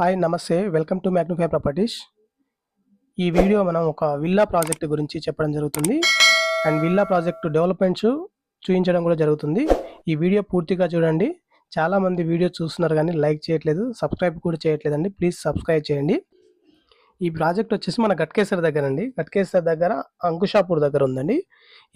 Hi నమస్తే. Welcome to Magnify Properties. ఈ video మనం ఒక విల్లా ప్రాజెక్ట్ గురించి చెప్పడం జరుగుతుంది. అండ్ విల్లా ప్రాజెక్టు డెవలప్మెంట్స్ చూపించడం కూడా జరుగుతుంది. ఈ వీడియో పూర్తిగా చూడండి. చాలామంది వీడియో చూస్తున్నారు కానీ లైక్ చేయట్లేదు సబ్స్క్రైబ్ కూడా చేయట్లేదండి. ప్లీజ్ సబ్స్క్రైబ్ చేయండి. ఈ ప్రాజెక్ట్ వచ్చేసి మన గట్కేశ్వర్ దగ్గర అండి. గట్కేశ్వర్ దగ్గర అంకుషాపూర్ దగ్గర ఉందండి.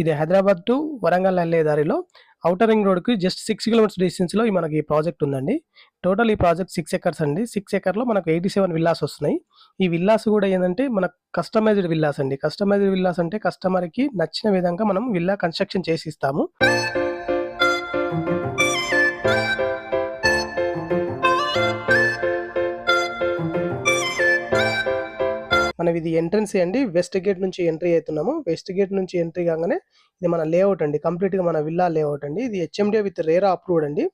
ఇది హైదరాబాద్ టు వరంగల్ వెళ్ళే దారిలో అవుటర్ రింగ్ రోడ్కి జస్ట్ సిక్స్ కిలోమీటర్స్ డిస్టెన్స్లో ఈ మనకి ఈ ప్రాజెక్ట్ ఉందండి. టోటల్ ఈ ప్రాజెక్ట్ సిక్స్ ఎకర్స్ అండి. సిక్స్ ఎకర్లో మనకు ఎయిటీ సెవెన్ విల్లాస్ వస్తున్నాయి. ఈ విల్లాస్ కూడా ఏంటంటే మన కస్టమైజ్డ్ విల్లాస్ అండి. కస్టమైజ్డ్ విల్లాస్ అంటే కస్టమర్కి నచ్చిన విధంగా మనం విల్లా కన్స్ట్రక్షన్ చేసి ఇస్తాము. మనం ఇది ఎంట్రన్స్ అండి. వెస్ట్ గేట్ నుంచి ఎంట్రీ అవుతున్నాము. వెస్ట్ గేట్ నుంచి ఎంట్రీ కాగానే ఇది మన లేఅవుట్ అండి. కంప్లీట్గా మన విల్లా లేఅవుట్ అండి. ఇది హెచ్ఎండిఏ విత్ రేరా అప్రూవ్డ్ అండి.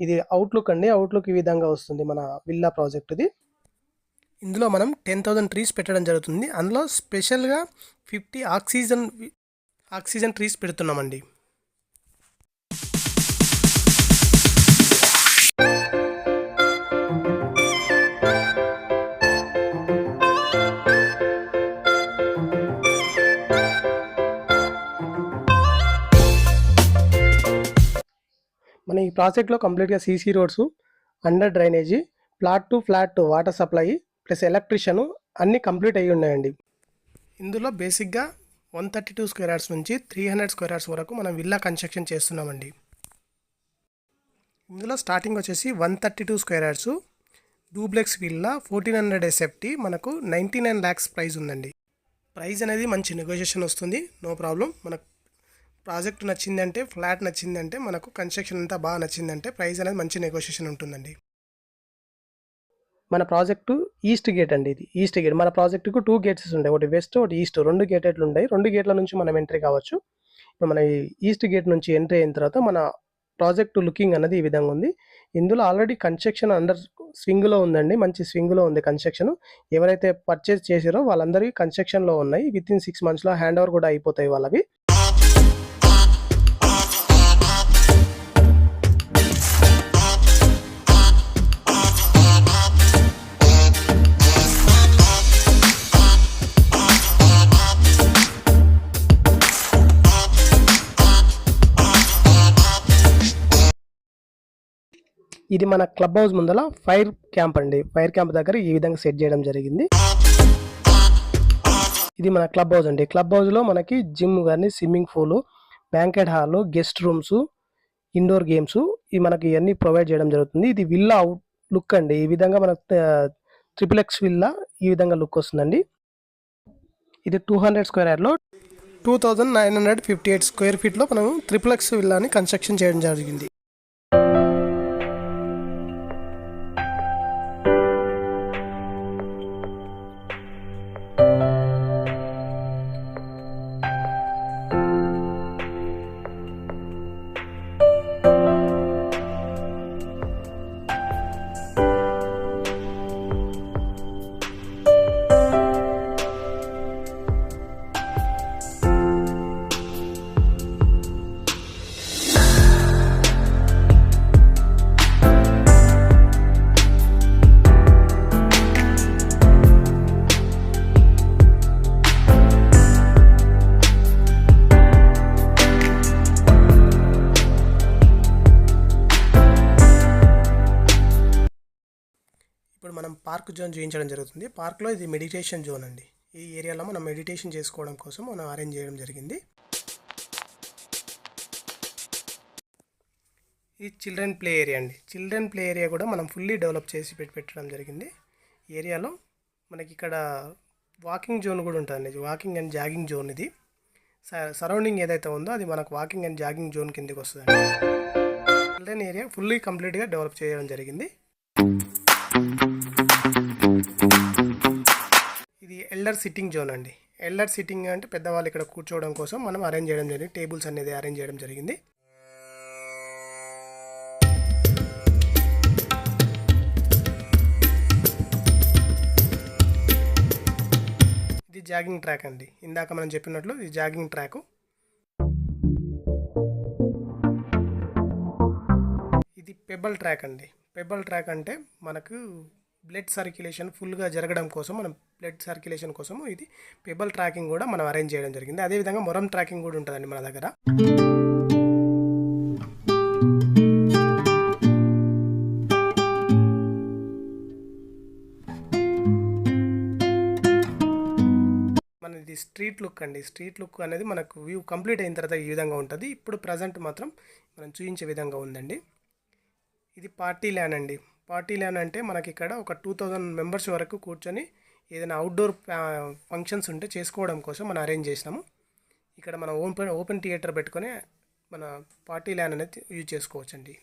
ఇది అవుట్లుక్ అండి. అవుట్లుక్ ఈ విధంగా వస్తుంది మన విల్లా ప్రాజెక్ట్ ఇది ఇందులో మనం టెన్ థౌజండ్ ట్రీస్ పెట్టడం జరుగుతుంది. అందులో స్పెషల్గా ఫిఫ్టీ ఆక్సిజన్ ఆక్సిజన్ ట్రీస్ పెడుతున్నామండి. మన ఈ ప్రాజెక్ట్లో కంప్లీట్గా CC roads under drainage flat to flat water supply plus electrician అన్నీ కంప్లీట్ అయ్యి ఉన్నాయండి. ఇందులో బేసిక్గా one thirty two square yards నుంచి త్రీ హండ్రెడ్ స్క్వేర్ యార్డ్స్ వరకు మనం విల్లా కన్స్ట్రక్షన్ చేస్తున్నామండి. ఇందులో స్టార్టింగ్ వచ్చేసి one thirty two square yards duplex villa fourteen hundred SFT మనకు నైంటీ నైన్ ల్యాక్స్ ప్రైజ్ ఉందండి. ప్రైజ్ అనేది మంచి నెగోషియేషన్ వస్తుంది నో ప్రాబ్లం. మనకు ప్రాజెక్ట్ నచ్చిందంటే ఫ్లాట్ నచ్చిందంటే మనకు కన్స్ట్రక్షన్ అంతా బాగా నచ్చిందంటే ప్రైస్ అనేది మంచి నెగోషియేషన్ ఉంటుందండి. మన ప్రాజెక్టు ఈస్ట్ గేట్ అండి ఇది. East gate. మన ప్రాజెక్టుకు టూ గేట్స్ ఉంటాయి ఒకటి వెస్ట్ ఒకటి ఈస్ట్. రెండు గేటెట్లు ఉంటాయి రెండు గేట్ల నుంచి మనం ఎంట్రీ కావచ్చు. ఇప్పుడు మన ఈస్ట్ గేట్ నుంచి ఎంట్రీ అయిన తర్వాత మన ప్రాజెక్టు లుకింగ్ అనేది ఈ విధంగా ఉంది. ఇందులో ఆల్రెడీ కన్స్ట్రక్షన్ అండర్ స్వింగ్లో ఉందండి. మంచి స్వింగ్లో ఉంది కన్స్ట్రక్షన్. ఎవరైతే పర్చేస్ చేసారో వాళ్ళందరికీ కన్స్ట్రక్షన్లో ఉన్నాయి. విత్ ఇన్ సిక్స్ మంత్స్లో హ్యాండ్ ఓవర్ కూడా అయిపోతాయి వాళ్ళవి. ఇది మన క్లబ్ హౌస్ ముందల ఫైర్ క్యాంప్ అండి. ఫైర్ క్యాంప్ దగ్గర ఈ విధంగా సెట్ చేయడం జరిగింది. ఇది మన క్లబ్ హౌస్ అండి. క్లబ్ హౌస్లో మనకి జిమ్ కానీ swimming pool banquet hall guest rooms indoor games ఇవి మనకి ఇవన్నీ ప్రొవైడ్ చేయడం జరుగుతుంది. ఇది విల్లా అవుట్ లుక్ అండి. ఈ విధంగా మనకు ట్రిపుల్ ఎక్స్ విల్లా ఈ విధంగా లుక్ వస్తుందండి. ఇది టూ హండ్రెడ్ స్క్వేర్ యార్డ్లో two thousand nine hundred fifty eight square ఫీట్లో మనం ట్రిపుల్ ఎక్స్ విల్లాని కన్స్ట్రక్షన్ చేయడం జరిగింది. మనం పార్క్ జోన్ చూపించడం జరుగుతుంది. పార్క్లో ఇది మెడిటేషన్ జోన్ అండి. ఈ ఏరియాలో మనం మెడిటేషన్ చేసుకోవడం కోసం మనం అరేంజ్ చేయడం జరిగింది. ఈ చిల్డ్రన్ ప్లే ఏరియా అండి. చిల్డ్రన్ ప్లే ఏరియా కూడా మనం ఫుల్లీ డెవలప్ చేసి పెట్టి పెట్టడం జరిగింది. ఏరియాలో మనకి ఇక్కడ వాకింగ్ జోన్ కూడా ఉంటుందండి. వాకింగ్ అండ్ జాగింగ్ జోన్ ఇది. సరౌండింగ్ ఏదైతే ఉందో అది మనకు వాకింగ్ అండ్ జాగింగ్ జోన్ కిందకి వస్తుంది చిల్డ్రన్ ఏరియా ఫుల్లీ కంప్లీట్గా డెవలప్ చేయడం జరిగింది. ఎల్డర్ సిట్టింగ్ జోన్ అండి. ఎల్డర్ సిట్టింగ్ అంటే పెద్దవాళ్ళు ఇక్కడ కూర్చోవడం కోసం మనం అరేంజ్ చేయడం జరిగింది. టేబుల్స్ అనేది అరేంజ్ చేయడం జరిగింది. ఇది జాగింగ్ ట్రాక్ అండి. ఇందాక మనం చెప్పినట్లు ఇది జాగింగ్ ట్రాక్. ఇది పెబల్ ట్రాక్ అండి. పెబల్ ట్రాక్ అంటే మనకు బ్లడ్ సర్క్యులేషన్ ఫుల్గా జరగడం కోసం మనం బ్లడ్ సర్క్యులేషన్ కోసం ఇది పెబల్ ట్రాకింగ్ కూడా మనం అరేంజ్ చేయడం జరిగింది. అదేవిధంగా మొరం ట్రాకింగ్ కూడా ఉంటుందండి మన దగ్గర. మనది స్ట్రీట్ లుక్ అండి. స్ట్రీట్ లుక్ అనేది మనకు వ్యూ కంప్లీట్ అయిన తర్వాత ఈ విధంగా ఉంటుంది. ఇప్పుడు ప్రజెంట్ మాత్రం మనం చూపించే విధంగా ఉందండి. ఇది పార్టీ ల్యాన్ అండి. పార్టీ ల్యాన్ అంటే మనకి ఇక్కడ ఒక టూ థౌజండ్ మెంబర్స్ వరకు కూర్చొని ఏదైనా అవుట్డోర్ ఫంక్షన్స్ ఉంటే చేసుకోవడం కోసం మనం అరేంజ్ చేసినాము. ఇక్కడ మనం ఓపెన్ ఓపెన్ థియేటర్ పెట్టుకొని మన పార్టీ ల్యాన్ అనేది యూజ్ చేసుకోవచ్చండి.